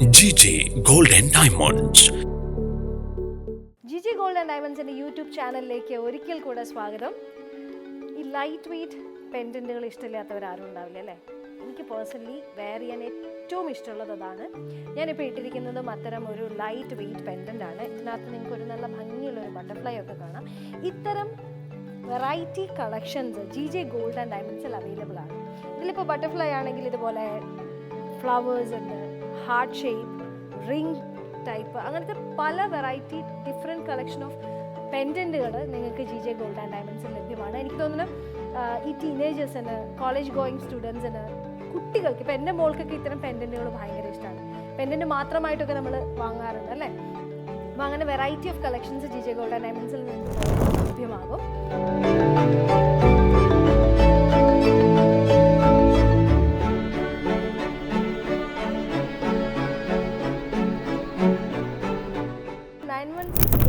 GJ gold and Diamonds. GG gold and ഡയമണ്ട്സിന്റെ YouTube ചാനലിലേക്ക് ഒരിക്കൽ കൂടെ സ്വാഗതം. ഈ ലൈറ്റ് വെയ്റ്റ് പെൻഡന്റുകൾ ഇഷ്ടമില്ലാത്തവരാരും ഉണ്ടാവില്ല അല്ലേ? എനിക്ക് പേഴ്സണലി വെയർ ചെയ്യാൻ ഏറ്റവും ഇഷ്ടമുള്ളത് അതാണ്. ഞാനിപ്പോൾ ഇട്ടിരിക്കുന്നതും അത്തരം ഒരു ലൈറ്റ് വെയ്റ്റ് പെൻഡന്റ് ആണ്. ഇതിനകത്ത് നിങ്ങൾക്ക് ഒരു നല്ല ഭംഗിയുള്ള ഒരു ബട്ടർഫ്ലൈ ഒക്കെ കാണാം. ഇത്തരം variety collections G J gold and ഡയമണ്ട്സിൽ അവൈലബിൾ ആണ്. ഇതിലിപ്പോൾ ബട്ടർഫ്ലൈ ആണെങ്കിൽ ഇതുപോലെ ഫ്ലവേഴ്സ് ഉണ്ട് ഹാർട്ട് ഷേപ്പ് റിംഗ് ടൈപ്പ് അങ്ങനത്തെ പല വെറൈറ്റി ഡിഫറെന്റ് കളക്ഷൻ ഓഫ് പെൻഡന്റുകൾ നിങ്ങൾക്ക് ജി ജെ ഗോൾഡ് ആൻഡ് ഡയമണ്ട്സിൽ ലഭ്യമാണ്. എനിക്ക് തോന്നുന്നു ഈ ടീനേജേഴ്സിന് കോളേജ് ഗോയിങ് സ്റ്റുഡൻസിന് കുട്ടികൾക്ക് ഇപ്പം എന്റെ മോൾക്കൊക്കെ ഇത്തരം പെൻഡന്റുകൾ ഭയങ്കര ഇഷ്ടമാണ്. പെൻഡന്റ് മാത്രമായിട്ടൊക്കെ നമ്മൾ വാങ്ങാറുണ്ട് അല്ലേ? അപ്പോൾ അങ്ങനെ variety of collections G J gold and ഡയമണ്ട്സിൽ നിന്ന് ലഭ്യമാകും.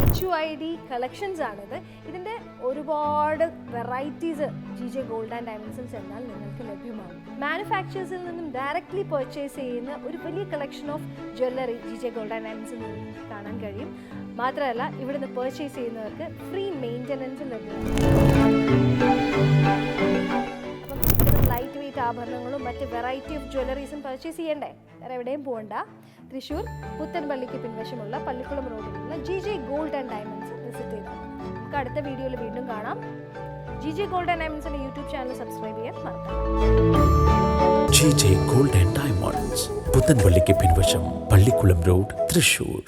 H U I D collections ആണിത്. ഇതിന്റെ ഒരുപാട് varieties G J gold and ഡയമണ്ട്സിൽ ചെന്നാൽ നിങ്ങൾക്ക് ലഭ്യമാകും. മാനുഫാക്ചേഴ്സിൽ നിന്നും ഡയറക്റ്റ്ലി പർച്ചേസ് ചെയ്യുന്ന ഒരു വലിയ collection of jewellery G J gold and ഡയമണ്ട്സിൽ നിങ്ങൾക്ക് കാണാൻ കഴിയും. മാത്രമല്ല ഇവിടുന്ന് പർച്ചേസ് ചെയ്യുന്നവർക്ക് ഫ്രീ മെയിന്റനൻസ് ലഭ്യമാണ് വെറൈറ്റി ഓഫ് ജ്വല്ലറീസും പർച്ചേസ് ചെയ്യണ്ടേ? വേറെ എവിടെയും പോകണ്ട തൃശ്ശൂർ പുത്തൻപള്ളിക്ക് പിൻവശമുള്ള പള്ളിക്കുളം റോഡിലുള്ള G J gold and diamonds visit ചെയ്താൽ നമുക്ക് അടുത്ത വീഡിയോയിൽ വീണ്ടും കാണാം. ജി ജെ ഗോൾഡ് ആൻഡ് ഡയമണ്ട്സിന്റെ യൂട്യൂബ് ചാനൽ സബ്സ്ക്രൈബ് ചെയ്യാൻ മറക്കാം GJ ഗോൾഡ് ആൻഡ് ഡയമണ്ട്സ് പുത്തൻപള്ളിക്ക് പിൻവശം പള്ളിക്കുളം റോഡ് തൃശൂർ